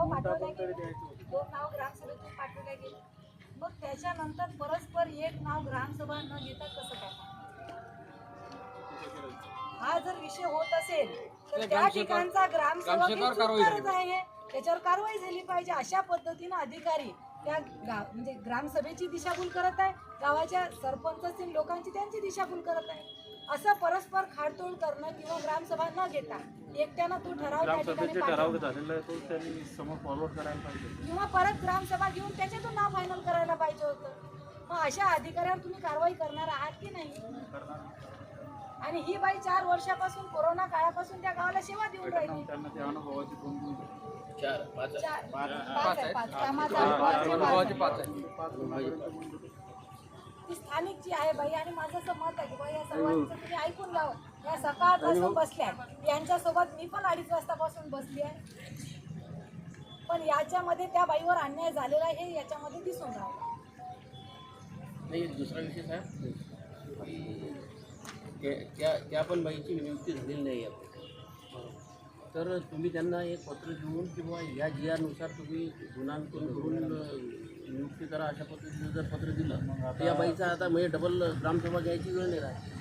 नाव पाठवल्या गेली. दोन नाव ग्रामसभेतून पाठवल्या गेली. मग त्याच्यानंतर परस्पर एक नाव ग्रामसभा न घेता कसं काय? हा जर विषय होत असेल तर त्या ठिकाणचा करत आहे? त्याच्यावर कारवाई झाली पाहिजे अशा पद्धतीनं अधिकारी त्या गा- म्हणजे ग्रामसभेची दिशाभूल करत आहे गावाच्या सरपंच लोकांची त्यांची दिशाभूल करत आहे. असं परस्पर खाडतोड करणं किंवा ग्रामसभा न घेता एकट्यानं तो ठराव त्या ठिकाणी ठराव पाठवणं. झालेला आहे तो त्यांनी समोर फॉरवर्ड करायला पाहिजे. किंवा परत ग्रामसभा घेऊन त्याच्यातून नाव फायनल करायला पाहिजे होतं. मग अशा अधिकाऱ्यावर तुम्ही कारवाई करणार आहात की नाही? आणि ही बाई चार वर्षापासून कोरोना काळापासून त्या गावाला सेवा देऊन राहिली. त्यांना त्या अनुभवाची दोन दोन चार पाच आहे, पाच कामाचा अनुभवाचे पाच आहे. ती स्थानिक जी आहे बाई आणि माझं असं मत आहे की बाई या सर्वांचं तुम्ही ऐकून घ्यावं या सकाळपासून बसल्या आहेत. यांच्यासोबत मी पण अडीच वाजतापासून बसली आहे. पण याच्यामध्ये त्या बाईवर अन्याय झालेला आहे हे याच्यामध्ये दिसून राहिलं. नाही दुसरा विषय साहेब की त्या- त्या पण बाईची नियुक्ती झालेली नाही आहे. तर तुम्ही त्यांना एक पत्र देऊन किंवा या जी आरनुसार तुम्ही गुणांकन करून नियुक्ती करा अशा पद्धतीनं जर पत्र दिलं तर या बाईचा आता म्हणजे डबल ग्रामसभा घ्यायची वेळ नाही राहत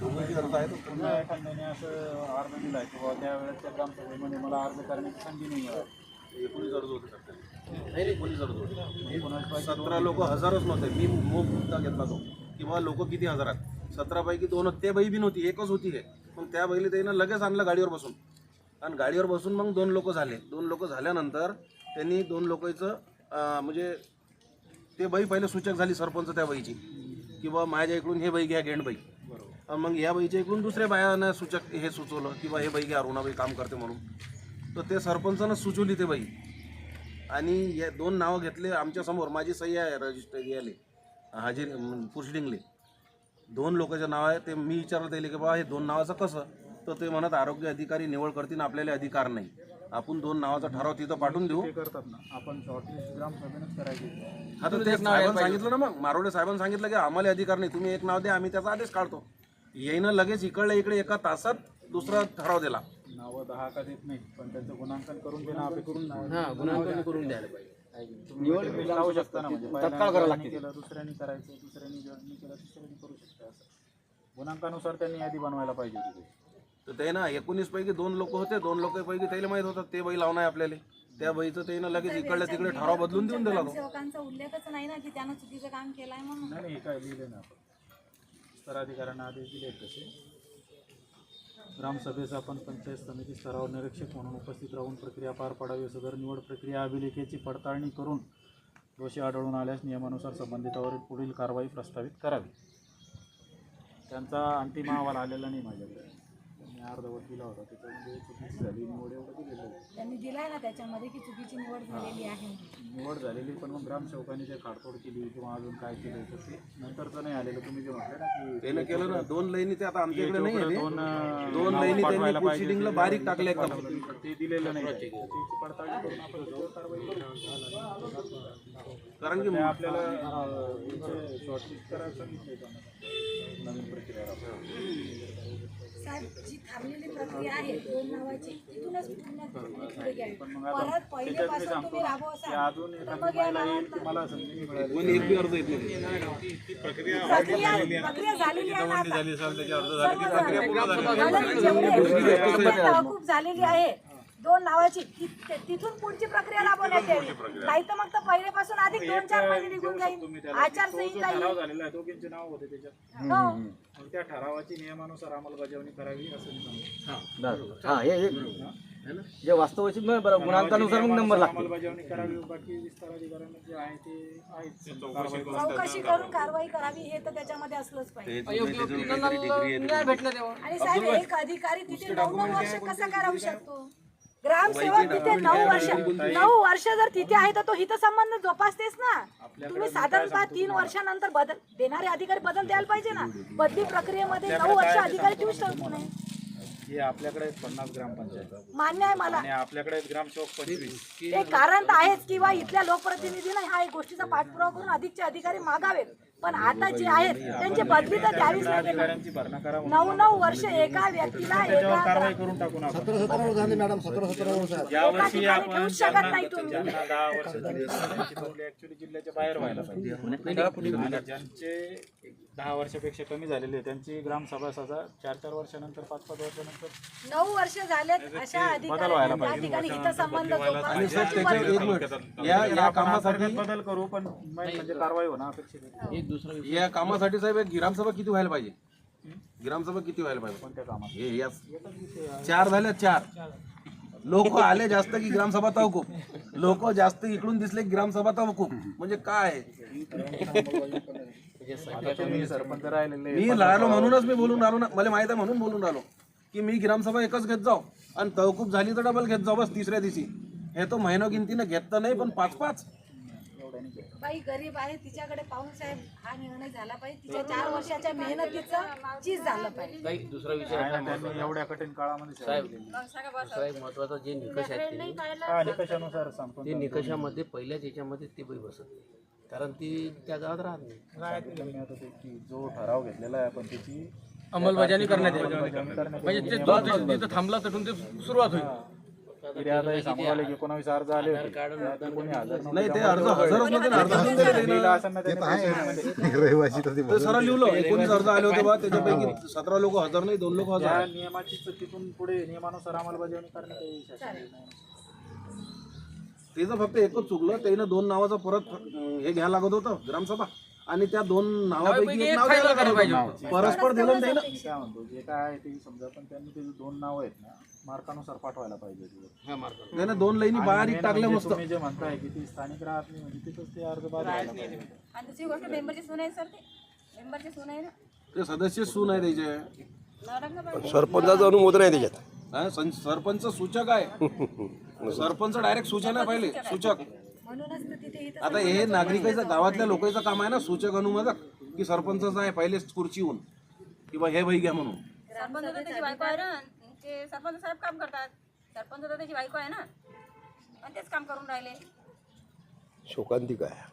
पुन्हा एखाद्याने असं अर्ज दिला किंवा त्यावेळेस त्या ग्रामसभेमध्ये मला अर्ज करण्याची संधी नाही मिळाली एकोणीस अर्ज होते सर नाही नाही एकोणीस अर्ज होते सतरा लोक हजारच नव्हते. मी मोप मुद्दा घेतला तो किंवा लोक किती हजारात? सतरापैकी दोन ते बाई बी नव्हती एकच होती हे. मग त्या बैली त्यानं लगेच आणलं गाडीवर बसून. आणि गाडीवर बसून मग दोन लोक झाले. दोन लोक झाल्यानंतर त्यांनी दोन लोकांचं म्हणजे ते बाई पहिले सूचक झाली सरपंच त्या बाईची किंवा माझ्या इकडून हे बाई घ्या गेंडबाई मग या बाईच्या इकडून दुसऱ्या बायानं सूचक हे सुचवलं किंवा हे बाई घ्या अरुणाबाई काम करते म्हणून. तर ते सरपंचानं सुचवली ते बाई. आणि या दोन नावं घेतले आमच्यासमोर. माझी सही आहे रजिस्टर याले हाजीर पुरशिडिंगले दोन लोकांचं नाव आहे ते मी विचारलं त्याला की बाबा हे दोन नावाचं कसं? तर ते म्हणत आरोग्य अधिकारी निवड करतील आपल्याला अधिकार नाही. आपण दोन नावाचा ठराव तिथं पाठवून देऊ. करतात ना. आपण हा तर ते साहेबांनी सांगितलं ना मग. मारोडे साहेबांनी सांगितलं की आम्हाला अधिकार नाही. तुम्ही एक नाव द्या आम्ही त्याचा आदेश काढतो. येईनं लगेच इकडल्या इकडे एका तासात दुसरा ठराव दिला. नावं दहा का देत नाही पण त्यांचं गुणांकन करून देणं हां गुणांकन करून द्यायला पाहिजे. निवड तुम्ही लावू शकता ना म्हणजे पहिल्यांदा केलं दुसऱ्यांनी करायचं दुसऱ्यांनी जर नाही केलं करू शकता असं. गुणांकानुसार त्यांनी यादी बनवायला पाहिजे तर ते ना एकोणीस पैकी दोन लोक होते दोन लोकांपैकी त्याला माहीत होतं ते बाई लावणार आपल्याला. त्या बाईचं त्यानं लगेच इकडल्या तिकडे ठराव बदलून देऊन दिला तो. सेवकांचा उल्लेखच नाही ना की त्यानं चुकीचं काम केलंय म्हणून. नाही नाही हे काय लिहिले ना आपण. स्तराधिकाऱ्यांना आदेश दिले आहेत तसे. ग्रामसभेचा आपण पंचायत समिती स्तरावर निरीक्षक म्हणून उपस्थित राहून प्रक्रिया पार पाडावी सदर निवड प्रक्रिया अभिलेखेची पडताळणी करून दोषी आढळून आल्यास नियमानुसार संबंधितावर पुढील कारवाई प्रस्तावित करावी. त्यांचा अंतिम अहवाल आलेला नाही माझ्याकडे. अर्धवट दिला होता त्याच्यामध्ये चुकीची झाली निवड एवढं दिलेलं आहे त्यांनी दिलाय ना त्याच्यामध्ये की चुकीची निवड झालेली आहे निवड झालेली पण मग ग्रामसेवकांनी जे खाडतोड केली किंवा अजून काय केलं तर ते नंतरचं नाही आलेलं तुम्ही जे म्हटलं ना की त्यानं केलं ना दोन लाईनी ते आता आमच्या इकडे नाही आहे दोन ते. अं, दोन नावं लाईनी पाठवायला त्यांनी पाहिजे. proceeding ला बारीक टाकले एकदम. पण ते दिलेलं नाही त्याची पडताळणी करून आपण त्याच्यावर कारवाई करू. कारण की ते आपल्याला करायला. नवीन प्रक्रिया राबवायला. साहेब जी थांबलेली प्रक्रिया आहे दोन नावाची तिथूनच पूर्ण पुढे घ्यावी. परत तुम्ही अजून तर मग या नावांना- प्रक्रिया प्रक्रिया आहे. ना आता. जेवढे झालेली आहे. दोन नावाची तिथून पुढची प्रक्रिया राबवण्यात यावी. नाही तर मग तर पहिलेपासून अधिक दोन चार महिने निघून जाईल. आचारसंहिता हो. त्या ठरावाची नियमानुसार अंमलबजावणी करावी असं हा. हे हे जे वास्तवाची गुणांकानुसार मग नंबर लागतो अंमलबजावणी करावी. बाकी विस्तार अधिकाऱ्यांना जे आहे ते. चौकशी करून कारवाई करावी हे तर त्याच्यामध्ये असलंच पाहिजे. आणि साहेब एक अधिकारी तिथे नऊ नऊ वर्ष कसा काय राहू शकतो? ग्रामसेवक तिथे नऊ वर्ष नऊ वर्ष जर तिथे आहे तर तो हित संबंध जोपासतेस ना. तुम्ही साधारणतः तीन वर्षानंतर बदल देणारे अधिकारी बदल द्यायला पाहिजे ना. बदली प्रक्रियेमध्ये नऊ वर्ष अधिकारी ठेवू शकतो नाही. हे आपल्याकडे पन्नास ग्रामपंचायत. मान्य आहे मला. आणि आपल्याकडे ग्रामसेवक पंचवीस. ते कारण तर आहेच किंवा इथल्या लोकप्रतिनिधीने ह्या गोष्टीचा पाठपुरावा करून अधिकचे अधिकारी मागावेत. पण आता जे आहेत त्यांची बदली तर द्यावीच लागेल नऊ नऊ वर्ष एका व्यक्तीला एका एका ठिकाणी ठेवूच शकत नाही तुम्ही. जिल्ह्याच्या बाहेर व्हायला पाहिजे. ज्यांचे दहा वर्षापेक्षा कमी झालेले आहे, त्यांची ग्रामसभा सजा चार चार वर्षानंतर पाच पाच वर्षानंतर. नऊ वर्ष झालेत अशा अधिकाऱ्यांनी त्या ठिकाणी हितसंबंध आणि एक बदली. मिनिट या या कामासाठी अंतर्गत बदल करू पण म्हणजे कारवाई होणं अपेक्षित आहे. एक दुसरा विषय. या कामासाठी साहेब एक ग्रामसभा किती व्हायला पाहिजे? ग्रामसभा किती व्हायला पाहिजे? कोणत्या कामात हे या चार झाल्या चार. लोक आले जास्त की ग्रामसभा तवकूप लोक जास्त इकडून दिसले की ग्रामसभा तवकूप म्हणजे काय आता तुम्ही सरपंच राहिलेले मी राहिलो म्हणूनच मी बोलून राहिलो ना. मला माहीत आहे म्हणून बोलून राहिलो. की मी ग्रामसभा एकच घेत जाऊ आणि तवकूप झाली तर डबल घेत जाऊ बस तिसऱ्या दिवशी. हे तो महिनो गिनतीनं घेत तर नाही पण पाच पाच. बाई गरीब आहे तिच्याकडे पाहून साहेब हा निर्णय झाला पाहिजे. तिच्या चार वर्षाच्या मेहनतीचं चीज झालं पाहिजे. काही दुसरा विषय आहे ना, त्यांनी एवढ्या कठीण काळामध्ये सेवा साहेब केली. दुसरा एक महत्त्वाचा जे निकष आहेत ते निकषानुसार ते निकषामध्ये पहिल्याच याच्यामध्ये ते बाई बसत नाही. कारण ती त्या गावात राहत नाही. की जो ठराव घेतलेला आहे आपण त्याची अंमलबजावणी करण्यात येईल म्हणजे ते जो जिथं थांबला तिथून ते सुरुवात होईल. हे. एकोणावीस अर्ज आले. नाही ते अर्ज हजरच नव्हते त्यानं. लिहिलं तर एकोणीस अर्ज आले होते बा त्याच्यापैकी सतरा लोक हजर नाही दोन लोक हजर. नियमाची तिथून पुढे नियमानुसार अंमलबजावणी करण्यात त्याचं फक्त एकच चुकलं त्यानं दोन नावाचं परत हे घ्यायला लागत होतं ग्रामसभा. आणि त्या दोन नावापैकी एक नाव द्यायला लागत होतं. परस्पर दिलं त्यानं काय म्हणतो जे काय आहे ते समजा पण त्यांनी ते दोन नाव आहेत ना मार्कानुसार पाठवायला पाहिजे ते. त्यानं दोन लाईनी बाहेर टाकल्या म्हणजे मस्त. तुम्ही जे म्हणताय की ती स्थानिक राहत नाही म्हणजे तिथंच ते अर्ज बाद व्हायला पाहिजे आणि दुसरी गोष्ट मेंबरची सून आहे सर ते. मेंबरची सून आहे ना. ते सदस्य सून आहे त्याचे. सरपंचाचं अनुमोदन आहे त्याच्यात. हा, सं- सरपंच सूचक आहे. सरपंच डायरेक्ट सूचना पाहिले सूचक. म्हणूनच तर तिथे इथं आता हे नागरिकाचं गावातल्या लोकांचं काम आहे ना सूचक अनुमोदक की सरपंचच आहे पहिलेच खुर्चीहून किंवा हे बाई घ्या म्हणून. सरपंच तर त्याची बायको आहे ना ते सरपंच साहेब काम करतात. सरपंच तर त्याची बायको आहे ना आणि तेच काम करून राहिले. शोकांतिक आहे.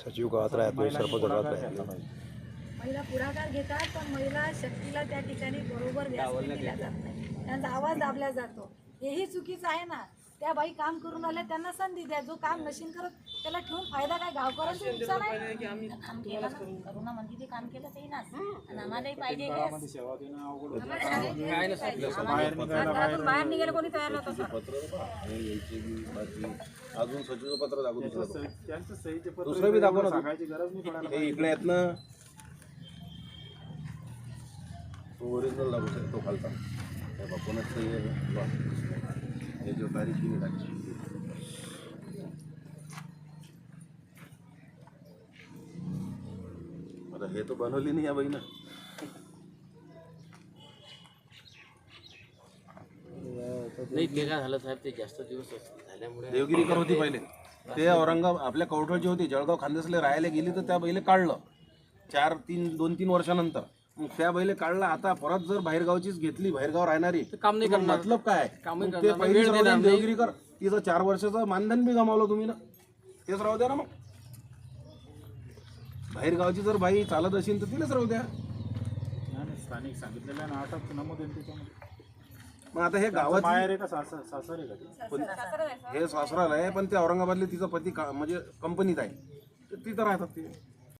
सचिव गावात राहत नाही सरपंच गावात राहत नाही महिला पुढाकार घेतात पण महिला शक्तीला त्या ठिकाणी बरोबर व्यासपीठ दिल्या जात नाही. त्यांचा आवाज दाबला जातो. हेही चुकीचं आहे ना? त्या बाई काम करून आल्या त्यांना संधी द्या. जो काम नशीन करत त्याला ठेवून फायदा काय? गावकऱ्यांचं नुकसान आहे. काम केलं ना? करोना मध्ये ते काम केलं ते ना आणि आम्हालाही पाहिजे. बाहेर निघायला कोणी तयार नव्हतं अजून सचिवचं पत्र दाखवून दुसरं सही- त्यांचं सहीचे पत्र दुसरं बी दाखव ना तू. सांगायची गरज नाही हे इकडे आहेत ना तो ओरिजिनल दाखवू शकतो खालचा हे बघ, कोणाचं. हे जो तारीख दिली टाकली. आता हे तर बनवली नाही या बाईनं नाही ते काय झालं साहेब ते जास्त दिवस झाल्यामुळे देवगिरीकर होती पहिले? ते औरंगाबाद आपल्या कवठळची होती जळगाव खानदेशला राहायला गेली तर त्या बैले काढलं. चार तीन दोन तीन वर्षानंतर. मग त्या बैले काढला. आता परत जर बाहेरगावचीच घेतली बाहेरगाव राहणारी काम नाही तर मग मतलब काय? कामही मग ते करणार. नाही, वेळ देणार नाही. देवगिरीकर तिचं चार वर्षाचं मानधन बी गमावलं तुम्ही ना तेच राहू द्या ना मग. बाहेरगावची जर बाई चालत असेल तर तिलाच राहू द्या. नाही, नाही, स्थानिक सांगितलेलं आहे ना अटक नमूद आहे ना त्याच्यामध्ये. मग आता हे गावात माहेर आहे का सासर सासर आहे का ते? हे सासराला आहे पण ते औरंगाबादले तिचा पती का म्हणजे कंपनीत आहे. तर तिथं राहतात ते.